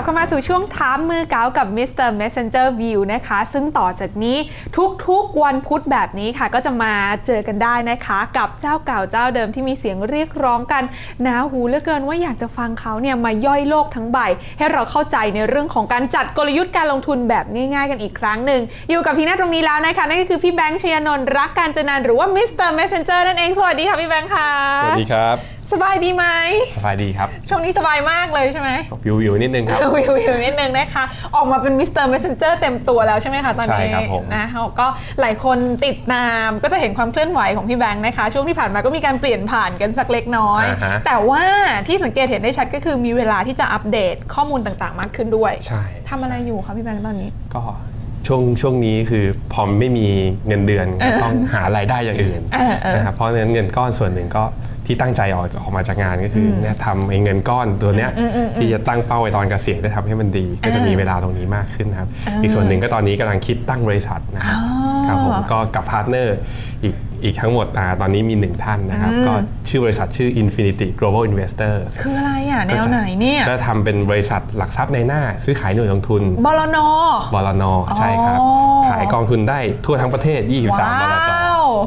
ลับเข้ามาสู่ช่วงท้ามมือเก้ากับ Mr. Messenger View นะคะ ซึ่งต่อจากนี้ทุกๆวันพุธแบบนี้ค่ะ ก็จะมาเจอกันได้นะคะ กับเจ้าเก่าเจ้าเดิมที่มีเสียงเรียกร้องกันหนาหูเหลือเกินว่าอยากจะฟังเขาเนี่ยมาย่อยโลกทั้งใบ ให้เราเข้าใจในเรื่องของการจัดกลยุทธ์การลงทุนแบบง่ายๆ กันอีกครั้งหนึ่งอยู่กับทีน่าตรงนี้แล้วนะคะนั่นก็คือพี่แบงค์ชยานนท์รักการจนันหรือว่า Mr. Messenger นั่นเองสวัสดีค่ะพี่แบงค์ค่ะสวัสดีครับ สบายดีไหมสบายดีครับ ช่วงนี้สบายมากเลยใช่ไหมวิววิวนิดนึงครับวิววิวนิดนึงนะคะ ออกมาเป็นมิสเตอร์เมสเซนเจอร์เต็มตัวแล้วใช่ไหมคะตอนนี้ใช่ครับผมนะก็หลายคนติดตามก็จะเห็นความเคลื่อนไหวของพี่แบงค์นะคะ ช่วงที่ผ่านมาก็มีการเปลี่ยนผ่านกันสักเล็กน้อยอ่าฮะแต่ว่าที่สังเกตเห็นได้ชัดก็คือมีเวลาที่จะอัปเดตข้อมูลต่างๆ มากขึ้นด้วยใช่ทำอะไรอยู่คะพี่แบงค์ตอนนี้ก็ช่วงช่วงนี้คือพอไม่มีเงินเดือนก็ต้องหารายได้อย่างอื่นเออเออนะครับเพราะฉะนั้นเงินก้อนส่วนหนึ่งก็ ที่ตั้งใจออกออกมาจากงานก็คืออเนี่ยทำไอ้เงินก้อนตัวเนี้ยที่จะตั้งเป้าไว้ตอนเกษียณได้ทำให้มันดี ก็จะมีเวลาตรงนี้มากขึ้นนะครับ อีกส่วนหนึ่งก็ตอนนี้กำลังคิดตั้งบริษัทนะครับครับผมก็กับพาร์ทเนอร์อีกอีกทั้งหมดอ่าตอนนี้มีหนึ่งท่านนะครับ ก็ชื่อบริษัทชื่อ Infinity Global Investors คืออะไรอะ แนวไหนเนี่ยก็ทำเป็นบริษัทหลักทรัพย์ในหน้า ซื้อขายหน่วยลงทุนบลนบลนใช่ครับอ๋อขายกองทุนได้ทั่วทั้งประเทศ 23บลจว้าว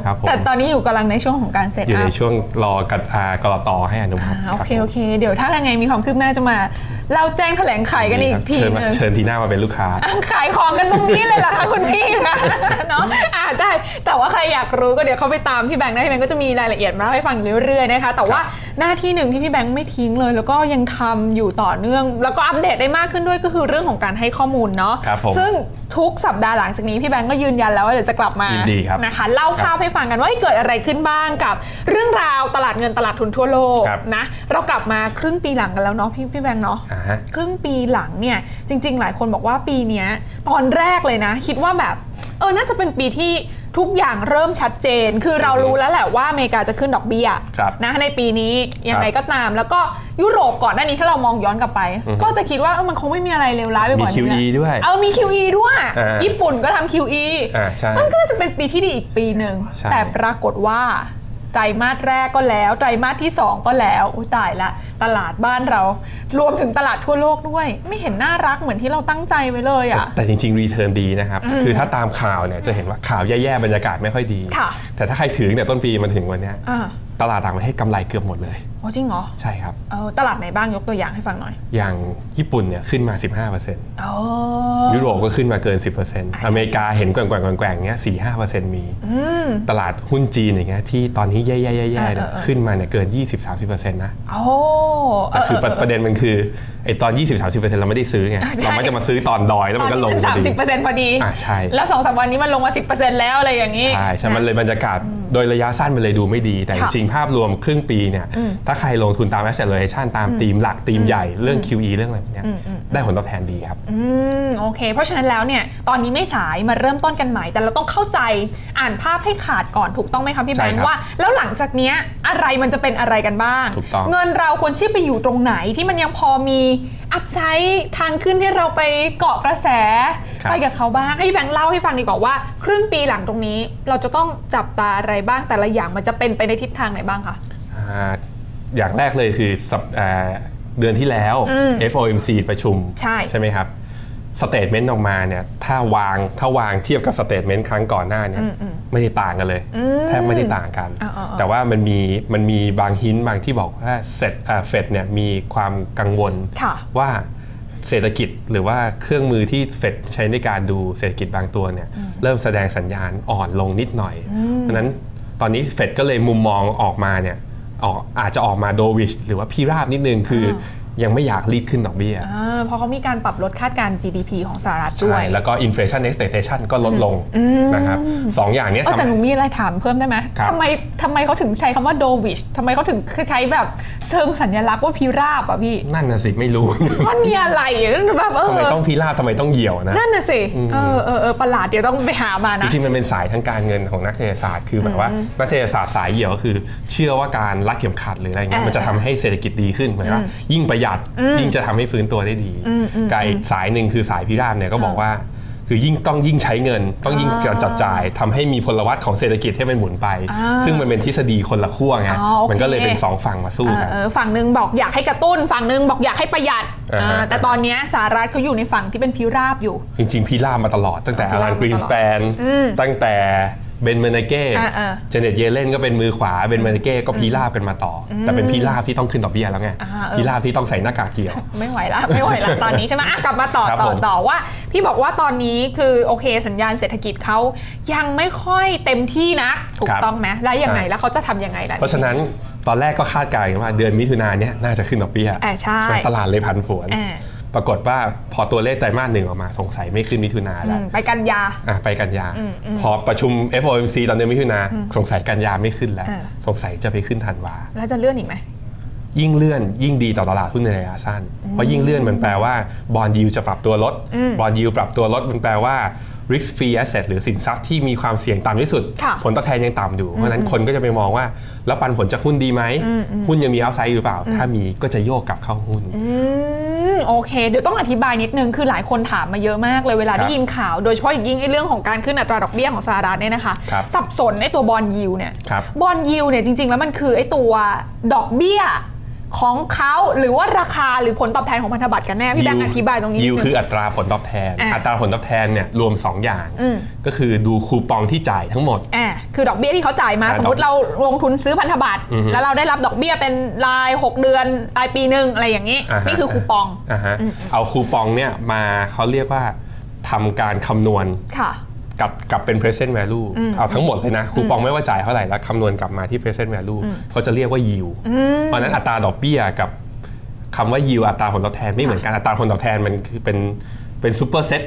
ครับผมแต่ตอนนี้อยู่กำลังในช่วงของการเสร็จอยู่ในอัพช่วงรอกัดอ่ากรตให้อนุมัติอ่าโอเครับผมโอเค เดี๋ยวถ้ายังไงมีความคืบหน้าจะมาเล่าแจ้งแถลงไขกันอีกทีเชิญหมานึงเชิญทีหน้ามาเป็นลูกค้าอะขายของกันตรงนี้เลยเหรอคะคุณพี่คะเนาะอ่าได้ แต่ว่าใครอยากรู้ก็เดี๋ยวเขาไปตามพี่แบงค์ได้พี่แบงค์ก็จะมีรายละเอียดมาเล่าให้ฟังอยู่เรื่อยๆนะคะ แต่ว่าหน้าที่หนึ่งที่พี่แบงค์ไม่ทิ้งเลย แล้วก็ยังทำอยู่ต่อเนื่อง แล้วก็อัปเดตได้มากขึ้นด้วยก็คือเรื่องของการให้ข้อมูลเนาะครับผมซึ่งทุกสัปดาห์หลังจากนี้พี่แบงค์ก็ยืนยันแล้วว่าเดี๋ยวจะกลับมายินดีครับนะคะเล่าภาพให้ฟังกันว่าเกิดอะไรขึ้นบ้างกับเรื่องราวตลาดเงินตลาดทุนทั่วโลกครับนะเรากลับมาครึ่งปีหลังกันแล้วเนาะพี่พี่แบงค์เนาะอ่าฮะครึ่งปีหลังเนี่ยจริง ๆ หลายคนบอกว่าปีเนี้ยตอนแรกเลยนะ คิดว่าแบบเออน่าจะเป็นปีที่ ทุกอย่างเริ่มชัดเจน คือเรารู้แล้วแหละว่าอเมริกาจะขึ้นดอกเบี้ยครับนะในปีนี้ยังไงครับก็ตาม แล้วก็ยุโรปก่อนหน้านี้ถ้าเรามองย้อนกลับไป ก็จะคิดว่าเออมันคงไม่มีอะไรเลวร้ายไปกว่านี้มี QE ด้วยเออมี QE ด้วยอ่าญี่ปุ่นก็ทำ QE อ่าใช่มันก็จะเป็นปีที่ดีอีกปีหนึ่งใช่แต่ปรากฏว่า ไตรมาสแรกก็แล้ว ไตรมาสที่ 2 ก็แล้วอุยตายละ ตลาดบ้านเรา รวมถึงตลาดทั่วโลกด้วย ไม่เห็นน่ารักเหมือนที่เราตั้งใจไว้เลยอะแต่จริงๆรีเทิร์นดีนะครับ คือถ้าตามข่าวเนี่ยจะเห็นว่าข่าวแย่ๆบรรยากาศไม่ค่อยดีค่ะแต่ถ้าใครถือเนี่ยต้นปีมาถึงวันเนี้ยอ่าตลาดต่างประเทศกำไรเกือบหมดเลยโอ้จริงเหรอ ใช่ครับเออตลาดไหนบ้างยกตัวอย่างให้ฟังหน่อย อย่างญี่ปุ่นเนี่ยขึ้นมา 15%โอ้ยุโรปก็ขึ้นมาเกิน 10%อเมริกาเห็นแกว่งๆแกว่งๆเงี้ย4 5มี ตลาดหุ้นจีนอย่างเงี้ยที่ตอนนี้แย่ๆๆๆเนี่ยขึ้นมาเนี่ยเกิน 20-30%นะโอ้แต่คือประประเด็นมันคือไอ้ตอน 20-30%เราไม่ได้ซื้อไงใช่เราไม่จะมาซื้อตอนดอยแล้วมันก็ลงตอนพอนี้ดีสามสิบเปอร์เซ็นต์พอดีอะใช่แล้วสองสามวันนี้มันลงมาสิบเปอร์เซ็นต์แล้วอะไรอย่างนี้ใช่ใช่นะมันเลยบรรยากาศโดยระยะสั้นมันเลยดูไม่ดีแต่จค่ะริงๆภาพรวมครึ่งปีเนี่ยถ้าใครลงทุนตาม asset allocation ตามธีมหลักธีมใหญ่เรื่อง QE เรื่องอะไรพวกเนี้ยได้ผลตอบแทนดีครับอืมโอเค เพราะฉะนั้นแล้วเนี่ยตอนนี้ไม่สายมาเริ่มต้นกันใหม่ แต่เราต้องเข้าใจอ่านภาพให้ขาดก่อนถูกต้องไหมคะพี่แบใช่งครัค์บว่า แล้วหลังจากเนี้ยอะไรมันจะเป็นอะไรกันบ้างถูกต้องเงินเราควรที่ไปอยู่ตรงไหนที่มันยังพอมีอัพไซด์ทางขึ้นที่เราไปเกาะกระแส ไปกับเขาบ้าง ให้พี่แบงค์เล่าให้ฟังดีกว่าว่า ครึ่งปีหลังตรงนี้เราจะต้องจับตาอะไรบ้างแต่ละอย่างมันจะเป็นไปในทิศทางไหนบ้างคะ อ่าอย่างแรกเลยคือสัปอ่าเดือนที่แล้ว FOMC ประชุมใช่ใช่ไหมครับสเตทเมนต์ออกมาเนี่ยถ้าวางถ้าวางเทียบกับสเตทเมนต์ครั้งก่อนหน้าเนี่ยไม่ได้ต่างกันเลย แทบไม่ได้ต่างกันอ่าๆๆแต่ว่ามันมีมันมีบางหินบางที่บอกว่าเสร็จเฟดเนี่ยมีความกังวลค่ะว่าเศรษฐกิจหรือว่าเครื่องมือที่เฟดใช้ในการดูเศรษฐกิจบางตัวเนี่ยเริ่มแสดงสัญญาณอ่อนลงนิดหน่อย เพราะฉะนั้นตอนนี้เฟดก็เลยมุมมองออกมาเนี่ย ออกอาจจะออกมาโดวิชหรือว่าพีราบนิดนึงคืออ ยังไม่อยากรีบขึ้นดอกเบี้ยอ่าเพราะเขามีการปรับลดคาดการณ์ GDP ของสหรัฐด้วใช่ยแล้วก็ inflation expectation ก็ลดลงนะครับสองอย่างเนี้ยเออแต่หนูทำมีอะไรถามเพิ่มได้ไหมครับทำไมทำไมเขาถึงใช้คำว่าโดวิชทำไมเขาถึงใช้แบบเชิงสัญลักษณ์ว่าพิราบอะพี่ นั่นน่ะสิ ไม่รู้ มันมีอะไรอะแบบเอทำไมอต้องพี่ราบทำไมต้องเหี่ยวนะ นั่นน่ะสิ เออเออเออประหลาดเดี๋ยวต้องไปหามาจนะริงๆมันเป็นสายทางการเงินของนักเศรษฐศาสตร์คือแบบว่านักเศรษฐศาสตร์สายเหี่ยวก็คือ เชื่อว่าการรัดเข็มขัดหรืออะไรเงี้ยเออมันจะทำให้เศรษฐกิจดีขึ้นเหมือนว่ายิ่งประหยัดยิ่งจะทำให้ฟื้นตัวได้ดีกับอีกสายหนึ่งคือสายพิราบเนี่ยก็บอกว่า คือยิ่งต้องยิ่งใช้เงิน ต้องยิ่งอ่าการจัดจ่ายทำให้มีพลวัตของเศรษฐกิจให้มันหมุนไปอ่าซึ่งมันเป็นทฤษฎีคนละขั้วไงอ๋อโอเคมันก็เลยเป็นสองฝั่งมาสู้เออกันเออฝั่งหนึ่งบอกอยากให้กระตุ้นฝั่งหนึ่งบอกอยากให้ประหยัดอ่าฮะอ่าแต่ตอนเนี้ยสหรัฐเขาอยู่ในฝั่งที่เป็นพิราบอยู่ จริงๆพี่ล่ามมาตลอด ตั้งแต่พี่อาล่ามรันมากรีนสแปนอืมตั้งแต่ เบนเมอร์เนเก้อ่าอ่าเจเน็ตเยเลนก็เป็นมือขวาเบนเมอร์เนเก้ก็พีราบกันมาต่ออแต่เป็นพีราบที่ต้องขึ้นดอกเบี้ยแล้วไงอ่าเออพีราบที่ต้องใส่หน้ากากเกี่ยว ไม่ไหวละไม่ไหวละตอนนี้ใช่ไหมอะกลับมาต่อครับต่อผมต่อว่า พี่บอกว่าตอนนี้คือโอเคสัญญาณเศรษฐกิจเขายังไม่ค่อยเต็มที่นะถูกต้องไหมแล้วยังไงแล้วเขาจะทำยังไงล่ะเพราะฉะนั้นตอนแรกก็คาดการณ์กันว่าเดือนมิถุนายนเนี้ยน่าจะขึ้นดอกเบี้ยอ่าใช่ตลาดเลยผันผวนอ่า ปรากฏว่าพอตัวเลขไตรมาสหนึ่งออกมาสงสัยไม่ขึ้นมิถุนาอืแล้วมไปกันยาอะไปกันยา พอประชุม FOMC ตอนเดือนมิถุนาสงสัยกันยาไม่ขึ้นแล้วอ่าสงสัยจะไปขึ้นธันวาแล้วจะเลื่อนอีกไหมยิ่งเลื่อนยิ่งดีต่อตลาดหุ้นในระยะสั้น เพราะยิ่งเลื่อนมันแปลว่าบอลยูจะปรับตัวลดบอลยูปรับตัวลดมันแปลว่า risk free asset หรือสินทรัพย์ที่มีความเสี่ยงต่ำที่สุดค่ะผลตอบแทนยังต่ำอยู่ เพราะฉะนั้นคนก็จะไปมองว่า แล้วปันผลจากหุ้นดีไหม หุ้นยังมีเอาไซด์หรือเปล่า ถ้ามีก็จะโยกกลับเข้าหุ้นอืม โอเคเดี๋ยวต้องอธิบายนิดนึงคือหลายคนถามมาเยอะมากเลยเวลาครับได้ยินข่าวโดยเฉพาะอย่างยิ่งไอ้เรื่องของการขึ้นอัตราดอกเบี้ยของสหรัฐเนี่ยนะคะครับสับสนไอ้ตัวบอลยิวเนี่ยครับบอลยิวเนี่ยจริง ๆ แล้วมันคือไอ้ตัวดอกเบี้ย ของเขาหรือว่าราคาหรือผลตอบแทนของพันธบัตรกันแน่พี่แบงค์อธิบายตรงนี้นิยิดวนึคืองอัตราผลตอบแทนอะอัตราผลตอบแทนเนี่ยรวม 2 อย่างอืมก็คือดูคูปองที่จ่ายทั้งหมดอ่าคือดอกเบี้ยที่เขาจ่ายมาอ่าสมมติเราลงทุนซื้อพันธบัตรอือฮึแล้วเราได้รับดอกเบี้ยเป็นราย 6 เดือนรายปีหนึ่งอะไรอย่างนี้อ่าฮะนี่คือคูปองอ่าฮะเอาคูปองเนี่ยมาเขาเรียกว่าทำการคำนวณค่ะ กลับกลับเป็น present value เอาทั้งหมดเลยนะคูปองไม่ว่าจ่ายเท่าไหร่แล้วคำนวณกลับมาที่ present value เขาจะเรียกว่า yield เพราะฉะนั้นอัตราดอกเบี้ยกับคำว่า yield อัตราผลตอบแทนไม่เหมือนกันอัตราผลตอบแทนมันคือเป็นเป็นซูเปอร์เซ็ต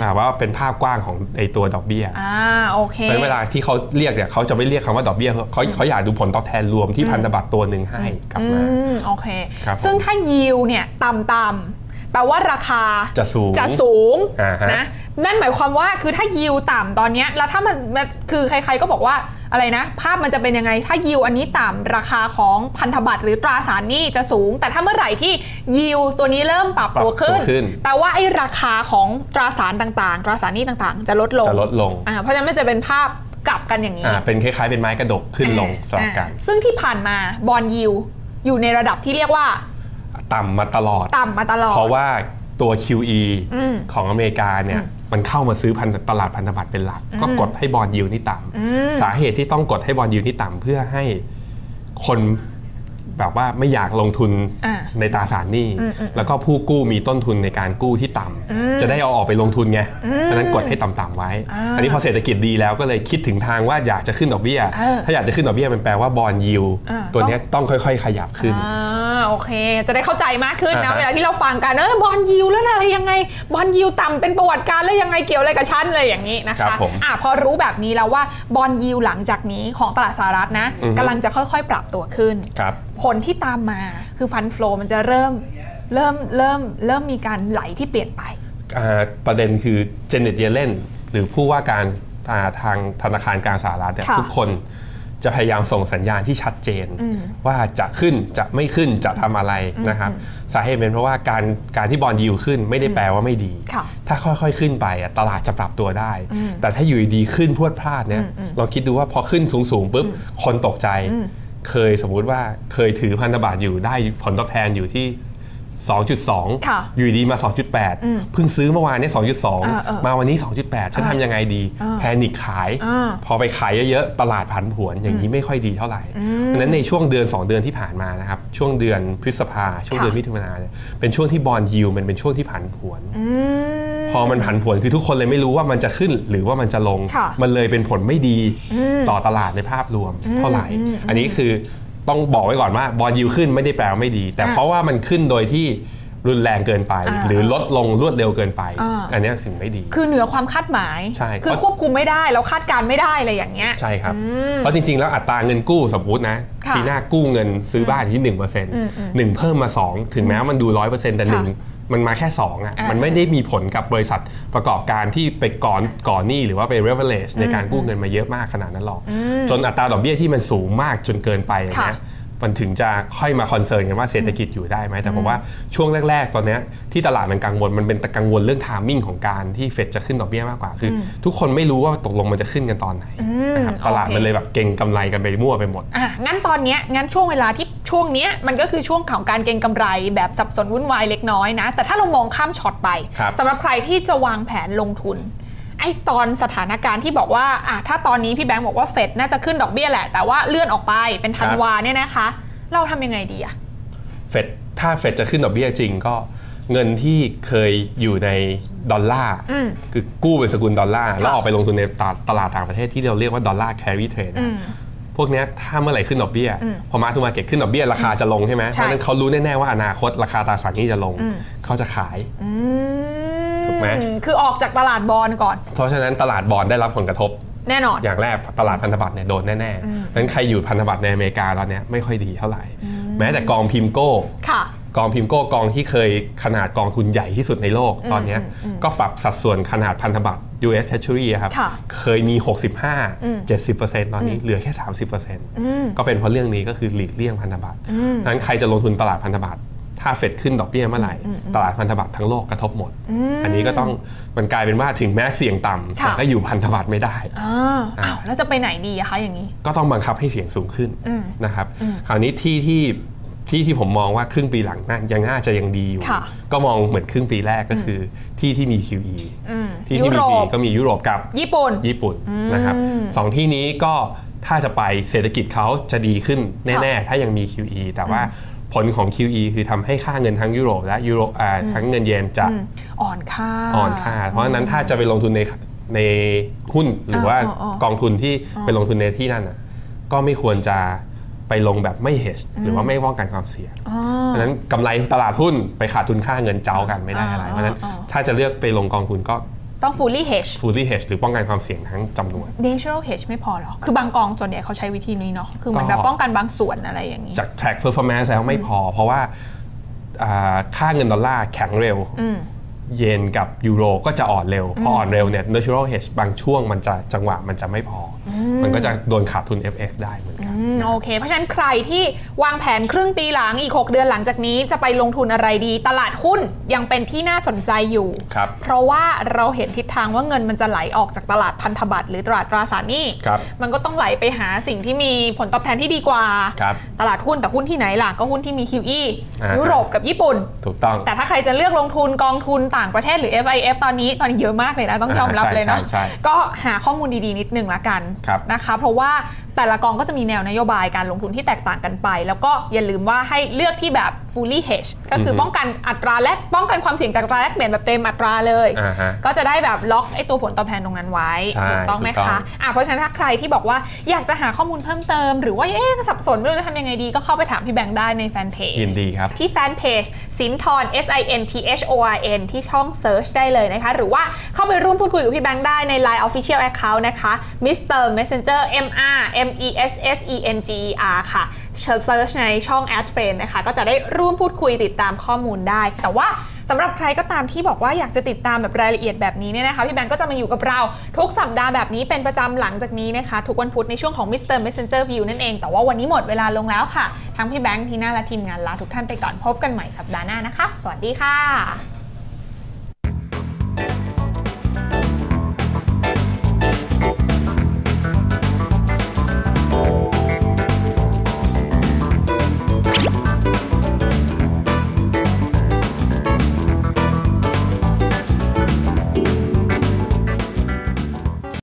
อ่าว่าเป็นภาพกว้างของไอตัวดอกเบี้ยอ่าโอเคเพราะฉะนั้นเวลาที่เขาเรียกเนี่ยเขาจะไม่เรียกคำว่าดอกเบี้ยเขาเขาอยากดูผลตอบแทนรวมที่พันธบัตรตัวหนึ่งให้กลับมาอืมโอเคครับผมซึ่งถ้ายิวเนี่ยต่ำๆแปลว่าราคาจะสูงจะสูงอ่าฮะนะ นั่นหมายความว่าคือถ้ายิวต่ำตอนเนี้ยแล้วถ้ามันมันคือใคร ๆก็บอกว่าอะไรนะ ภาพมันจะเป็นยังไง ถ้ายิวอันนี้ต่ำราคาของพันธบัตรหรือตราสารหนี้จะสูง แต่ถ้าเมื่อไหร่ที่ยิวตัวนี้เริ่มปรับตัวขึ้นปรับตัวขึ้นแปลว่าไอ้ราคาของตราสารต่างๆ ตราสารหนี้ต่างๆ จะลดลงจะลดลงอ่าเพราะฉะนั้นมันจะเป็นภาพกลับกันอย่างนี้อ่าเป็นคล้ายๆเป็นไม้กระดกขึ้นลงสลับกันอ่าซึ่งที่ผ่านมาบอลยิวอยู่ในระดับที่เรียกว่า ต่ำมาตลอด ต่ำมาตลอด เพราะว่า ตัว QE อืมของอเมริกาเนี่ยมันเข้ามาซื้อพันตลาดพันธบัตรเป็นหลัก ก็กดให้บอลยิวนี่ต่ำสาเหตุที่ต้องกดให้บอลยิวนี่ต่ำเพื่อให้คนแบบว่าไม่อยากลงทุนอ่า ในตราสารหนี้ แล้วก็ผู้กู้มีต้นทุนในการกู้ที่ต่ำจะได้เอาออกไปลงทุนไงดังนั้นกดให้ต่ำๆไว้ อันนี้พอเศรษฐกิจดีแล้วก็เลยคิดถึงทางว่าอยากจะขึ้นดอกเบี้ยเออถ้าอยากจะขึ้นดอกเบี้ยมันแปลว่าบอลยิวอ่าตัวเนี้ยต้องค่อย ๆ ขยับขึ้นอ่าโอเค จะได้เข้าใจมากขึ้นนะอ่าฮะเวลาที่เราฟังกันเออบอลยิวแล้วอะไรยังไงบอลยิวต่ำเป็นประวัติการแล้วยังไงเกี่ยวอะไรกับฉันเลยอย่างนี้นะครัคะบผมอะพอรู้แบบนี้แล้วว่าบอลยิวหลังจากนี้ของตลาดสหรัฐนะอือฮึกำลังจะค่อยๆ ปรับตัวขึ้นครับผลที่ตามมา คือฟันฟลอมันจะเริ่มเริ่มเริ่มเริ่มมีการไหลที่เปลี่ยนไปอ่าประเด็นคือเจเน็ตเยเลนหรือผู้ว่าการอ่าทางธนาคารกลางสหรัฐเนี่ยค่ะทุกคนจะพยายามส่งสัญญาณที่ชัดเจน ว่าจะขึ้นจะไม่ขึ้นจะทำอะไรนะครับสาเหตุเป็นเพราะว่าการการที่บอลยิวขึ้นไม่ได้แปลว่าไม่ดีค่ะถ้าค่อยๆขึ้นไปอะตลาดจะปรับตัวได้ แต่ถ้าอยู่ดีๆขึ้นพรวดพลาดเนี่ยลองคิดดูว่าพอขึ้นสูงๆปุ๊บคนตกใจ เคยสมมุติว่าเคยถือพันธบัตรอยู่ได้ผลตอบแทนอยู่ที่ 2.2ค่ะอยู่ดีมา 2.8 เพิ่งซื้อเมื่อวานนี้เออเออ2.2 มาวันนี้ 2.8 ฉันทำยังไงดี แพนิคขายอ่าพอไปขายเยอะๆ ตลาดผันผวนอย่างนี้ไม่ค่อยดีเท่าไหร่ดังนั้นในช่วงเดือน 2 เดือนที่ผ่านมานะครับ ช่วงเดือนพฤษภาช่วงค่ะเดือนมิถุนายนเนี่ยเป็นช่วงที่บอลยิวมันเป็นช่วงที่ผันผวน พอมันผันผวนคือทุกคนเลยไม่รู้ว่ามันจะขึ้นหรือว่ามันจะลงค่ะมันเลยเป็นผลไม่ดีต่อตลาดในภาพรวมเท่าไหร่ อันนี้คือต้องบอกไว้ก่อนว่าบอลยิวขึ้นไม่ได้แปลว่าไม่ดี แต่อ่าเพราะว่ามันขึ้นโดยที่รุนแรงเกินไปอ่าหรือลดลงรวดเร็วเกินไปอ่าอันเนี้ยถึงไม่ดี คือเหนือความคาดหมายใช่คือควบคุมไม่ได้เราคาดการณ์ไม่ได้อะไรอย่างเงี้ยใช่ครับ เพราะจริงๆ แล้วอัตราเงินกู้สมมตินะค่ะปีหน้ากู้เงินซื้อบ้านที่1%เปอร์เซ็นต์หนึ่งเพิ่มมา2ถึงแม้ว่ามันดู100%แต่หนึ่งค่ะ มันมาแค่ 2อะอ่ามัมันไม่ได้มีผลกับบริษัทประกอบการที่ไปก่อนก่อนหนี้หรือว่าไป leverage ในการกู้เงินมาเยอะมากขนาดนั้นหรอก จนอัตราดอกเบี้ยที่มันสูงมากจนเกินไปอย่างเงี้ยค่ะมันถึงจะค่อยมาคอนเซิร์นกันว่าเศรษฐกิจอยู่ได้ไหมแต่ผมว่าช่วงแรก ๆ ตอนเนี้ยที่ตลาดมันกังวลมันเป็นกังวลเรื่องทามมิ่งของการที่เฟดจะขึ้นดอกเบี้ยมากกว่าคืออทุกคนไม่รู้ว่าตกลงมันจะขึ้นกันตอนไหนนะครับตลาดโอเคมันเลยแบบเก่งกำไรกันไปมั่วไปหมดอะงั้นตอนเนี้ยงั้นช่วงเวลาที่ ช่วงเนี้ยมันก็คือช่วงของการเก็งกำไรแบบสับสนวุ่นวายเล็กน้อยนะ แต่ถ้าเรามองข้ามช็อตไปครับสำหรับใครที่จะวางแผนลงทุนไอ้ตอนสถานการณ์ที่บอกว่าอะถ้าตอนนี้พี่แบงค์บอกว่าเฟดน่าจะขึ้นดอกเบี้ยแหละ แต่ว่าเลื่อนออกไปเป็นธันวาเนี่ยนะคะ เราทำยังไงดีอะเฟดถ้าเฟดจะขึ้นดอกเบี้ยจริงก็เงินที่เคยอยู่ในดอลลาร์อืมคือกู้เป็นสกุลดอลลาร์แล้วออกไปลงทุนในตลาดตลาดต่างประเทศที่เราเรียกว่าดอลลาร์แคริเทรดอืม พวกเนี้ยถ้าเมื่อไหร่ขึ้นดอกเบี้ย พอมาทูมาเก็ตขึ้นดอกเบี้ยราคาจะลงใช่ไหมเพใช่ราะฉะนั้นเขารู้แน่ ๆ ว่าอนาคตราคาตราสารหนี้จะลง เขาจะขายอืถูกไหมคือออกจากตลาดบอลก่อน เพราะฉะนั้นตลาดบอลได้รับผลกระทบแน่นอน อย่างแรกตลาดพันธบัตรเนี่ยโดนแน่ๆเพราะฉะนั้นใครอยู่พันธบัตรในอเมริกาตอนเนี้ยไม่ค่อยดีเท่าไหร่ แม้แต่กองพิมโก้ค่ะ กองพิมโก้กองที่เคยขนาดกองทุนใหญ่ที่สุดในโลกตอนเนี้ยก็ปรับสัดส่วนขนาดพันธบัตร US Treasury อะครับค่ะเคยมี 65 70%ตอนนี้เหลือแค่ 30%ก็เป็นเพราะเรื่องนี้ก็คือหลีกเลี่ยงพันธบัตรนั้นใครจะลงทุนตลาดพันธบัตรถ้าเฟดขึ้นดอกเบี้ยเมื่อไหร่ ตลาดพันธบัตรทั้งโลกกระทบหมด อันนี้ก็ต้องมันกลายเป็นว่าถึงแม้เสี่ยงต่ำค่ะแต่ก็อยู่พันธบัตรไม่ได้อ่าอ้าวแล้วจะไปไหนดีอะคะอย่างนี้ ก็ต้องบังคับให้เสียงสูงขึ้นนะครับ คราวนี้ที่ที่ ที่ที่ผมมองว่าครึ่งปีหลังน่ายังน่าจะยังดีอยู่ค่ะก็มองเหมือนครึ่งปีแรกก็คือที่ที่มี QE ที่ยุที่มีโร QE ปก็มียุโรปกับญี่ปุ่นญี่ปุ่นนะครับสองที่นี้ก็ถ้าจะไปเศรษฐกิจเขาจะดีขึ้นแน่ๆ ถ้ายังมี QE แต่ว่าผลของ QE คือทำให้ค่าเงินทั้งยุโรปและยุโรอ่าทั้งเงินเยนจะอ่อนค่าอ่อนค่า เพราะฉะนั้นถ้าจะไปลงทุนในในหุ้นหรือว่าอ๋ออ๋อกองทุนที่ไปลงทุนในที่นั่นน่ะก็ไม่ควรจะ ไปลงแบบไม่ hedge หรือว่าไม่ป้องกันความเสี่ยงเพราะฉะนั้นกำไรตลาดหุ้นไปขาดทุนค่าเงินเจ้ากันไม่ได้อะไร เพราะฉะนั้นถ้าจะเลือกไปลงกองทุนก็ต้อง fully hedge fully hedge หรือป้องกันความเสี่ยงทั้งจำนวน natural hedge ไม่พอหรอ คือบางกองส่วนใหญ่เขาใช้วิธีนี้เนาะ คือเหมือนก็แบบป้องกันบางส่วนอะไรอย่างนี้ จาก track performance แล้วไม่พอ เพราะว่าอ่าค่าเงินดอลลาร์แข็งเร็ว เยนกับยูโรก็จะอ่อนเร็ว พออ่อนเร็วเนี่ย natural hedge บางช่วงมันจะจังหวะมันจะไม่พออมันก็จะโดนขาดทุน FX ได้เหมือนกันอืม โอเค เพราะฉะนั้นใครที่วางแผนครึ่งปีหลังอีก 6 เดือนหลังจากนี้จะไปลงทุนอะไรดี ตลาดหุ้นยังเป็นที่น่าสนใจอยู่ครับเพราะว่าเราเห็นทิศทางว่าเงินมันจะไหลออกจากตลาดพันธบัตรหรือตลาดตราสารหนี้ครับมันก็ต้องไหลไปหาสิ่งที่มีผลตอบแทนที่ดีกว่าครับตลาดหุ้นแต่หุ้นที่ไหนล่ะก็หุ้นที่มี QE อ่ายุโรปกับญี่ปุ่น ถูกต้อง แต่ถ้าใครจะเลือกลงทุนกองทุนต่างประเทศหรือ FIF ตอนนี้ตอนนี้เยอะมากเลยนะต้องยอมรับใช่เลยเนาะใช่ใช่ก็หาข้อมูลดีๆนิดนึงละกันครับนะคะ เพราะว่า แต่ละกองก็จะมีแนวนโยบายการลงทุนที่แตกต่างกันไป แล้วก็อย่าลืมว่าให้เลือกที่แบบ fully hedge ก็คือป้องกันอัตราแลกป้องกันความเสี่ยงจากอัตราแลกเปลี่ยนแบบเต็มอัตราเลยอ่าฮะก็จะได้แบบล็อกไอ้ตัวผลตอบแทนตรงนั้นไว้ใช่ถูกต้องไหมถูกต้อคะงอะเพราะฉะนั้นถ้าใครที่บอกว่าอยากจะหาข้อมูลเพิ่มเติม หรือว่าเอ๊ะสับสนไม่รู้จะทำยังไงดีก็เข้าไปถามพี่แบงค์ได้ในแฟนเพจยินดีครับ ที่แฟนเพจสินทร S I N T H O R N ที่ช่อง Search ได้เลยนะคะ หรือว่าเข้าไปร่วมพูดคุยกับพี่แบงค์ได้ใน Line Official Account นะคะ Mr. Messenger M R M E S S E N G E R ค่ะเซิร์ชในช่อง Ad Friend นะคะ ก็จะได้ร่วมพูดคุยติดตามข้อมูลได้ แต่ว่าสำหรับใครก็ตามที่บอกว่าอยากจะติดตามแบบรายละเอียดแบบนี้เนี่ยนะคะพี่แบงค์ก็จะมาอยู่กับเรา ทุกสัปดาห์แบบนี้เป็นประจำหลังจากนี้นะคะ ทุกวันพุธในช่วงของ Mr. Messenger View นั่นเอง แต่ว่าวันนี้หมดเวลาลงแล้วค่ะ ทั้งพี่แบงค์ทีน่าและทีมงานลาทุกท่านไปก่อนพบกันใหม่สัปดาห์หน้านะคะ สวัสดีค่ะ